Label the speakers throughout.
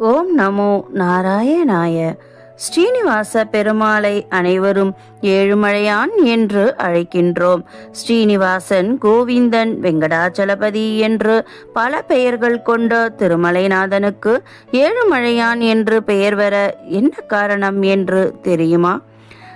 Speaker 1: ஓம் நமோ நாராயணாய. ஸ்ரீனிவாச பெருமாளை அனைவரும் ஏழுமலையான் என்று அழைக்கின்றோம். ஸ்ரீனிவாசன் கோவிந்தன் வெங்கடாச்சலபதி என்று பல பெயர்கள் கொண்ட திருமலைநாதனுக்கு ஏழுமலையான் என்று பெயர் வர என்ன காரணம் என்று தெரியுமா?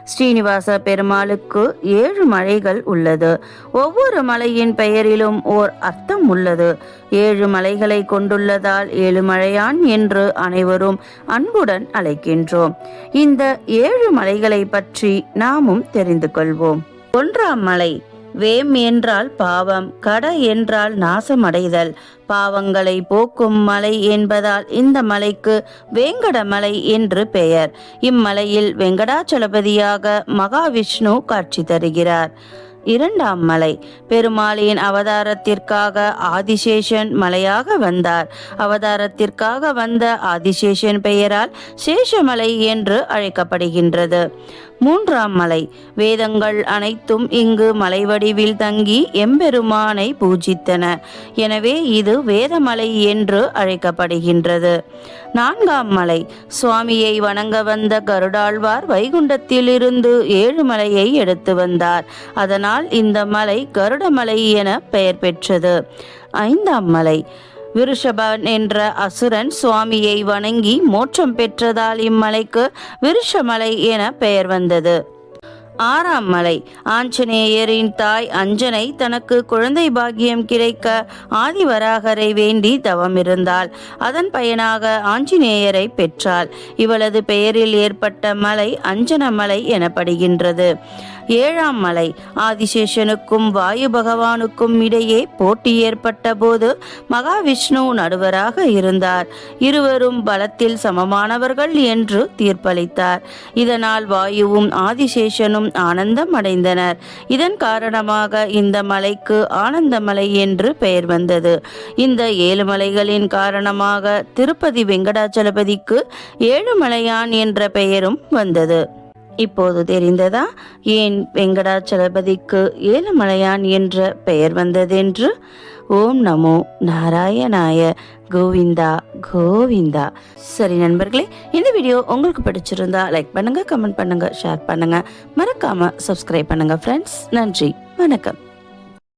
Speaker 1: ஸ்ரீனிவாச பெருமாளுக்கு ஏழு மலைகள் உள்ளது. ஒவ்வொரு மலையின் பெயரிலும் ஓர் அர்த்தம் உள்ளது. ஏழு மலைகளை கொண்டுள்ளதால் ஏழுமலையான் என்று அனைவரும் அன்புடன் அழைக்கின்றோம். இந்த ஏழு மலைகளை பற்றி நாமும் தெரிந்து கொள்வோம். ஒன்றாம் மலை. வேம் என்றால் பாவம் கட என்றால் நாசமடைதல். பாவங்களை போக்கும் மலை என்பதால் இந்த மலைக்கு வேங்கட மலை என்று பெயர். இம்மலையில் வெங்கடாச்சலபதியாக மகாவிஷ்ணு காட்சி தருகிறார். இரண்டாம் மலை. பெருமாளின் அவதாரத்திற்காக ஆதிசேஷன் மலையாக வந்தார். அவதாரத்திற்காக வந்த ஆதிசேஷன் பெயரால் சேஷமலை என்று அழைக்கப்படுகின்றது. மூன்றாம் மலை. வேதங்கள் அனைத்தும் இங்கு மலை வடிவில் தங்கி எம்பெருமானை பூஜித்தன. எனவே இது வேதமலை என்று அழைக்கப்படுகின்றது. நான்காம் மலை. சுவாமியை வணங்க வந்த கருடாழ்வார் வைகுண்டத்திலிருந்து ஏழுமலையை எடுத்து வந்தார். அதனால் இந்த மலை கருடமலை என பெயர் பெற்றது. ஐந்தாம் மலை. விருஷபன் என்ற அசுரன் சுவாமியை வணங்கி மோட்சம் பெற்றதால் இம்மலைக்கு விருஷமலை என பெயர் வந்தது. ஆறாம் மலை. ஆஞ்சநேயரின் தாய் அஞ்சனை தனக்கு குழந்தை பாக்கியம் கிடைக்க ஆதிவராகரை வேண்டி தவம் இருந்தாள் அதன் பயனாக ஆஞ்சநேயரை பெற்றாள். இவளது பெயரில் ஏற்பட்ட மலை அஞ்சன மலை எனப்படுகின்றது. ஏழாம் மலை. ஆதிசேஷனுக்கும் வாயு பகவானுக்கும் இடையே போட்டி ஏற்பட்ட போது மகாவிஷ்ணு நடுவராக இருந்தார். இருவரும் பலத்தில் சமமானவர்கள் என்று தீர்ப்பளித்தார். இதனால் வாயுவும் ஆதிசேஷனும் ஆனந்தம் அடைந்தனர் இதன் காரணமாக இந்த மலைக்கு ஆனந்தமலை என்று பெயர் வந்தது. இந்த ஏழு மலைகளின் காரணமாக திருப்பதி வெங்கடாச்சலபதிக்கு ஏழுமலையான் என்ற பெயரும் வந்தது. இப்போது தெரிந்ததா? ஏன் வெங்கடாச்சலபதிக்கு ஏழுமலையான் என்ற பெயர் வந்ததென்று? ஓம் நமோ நாராயணாய கோவிந்தா கோவிந்தா. சரி நண்பர்களே இந்த வீடியோ உங்களுக்கு பிடிச்சிருந்தா லைக் பண்ணுங்க கமெண்ட் பண்ணுங்க ஷேர் பண்ணுங்க. மறக்காம சப்ஸ்கிரைப் பண்ணுங்க ஃப்ரெண்ட்ஸ் நன்றி வணக்கம்.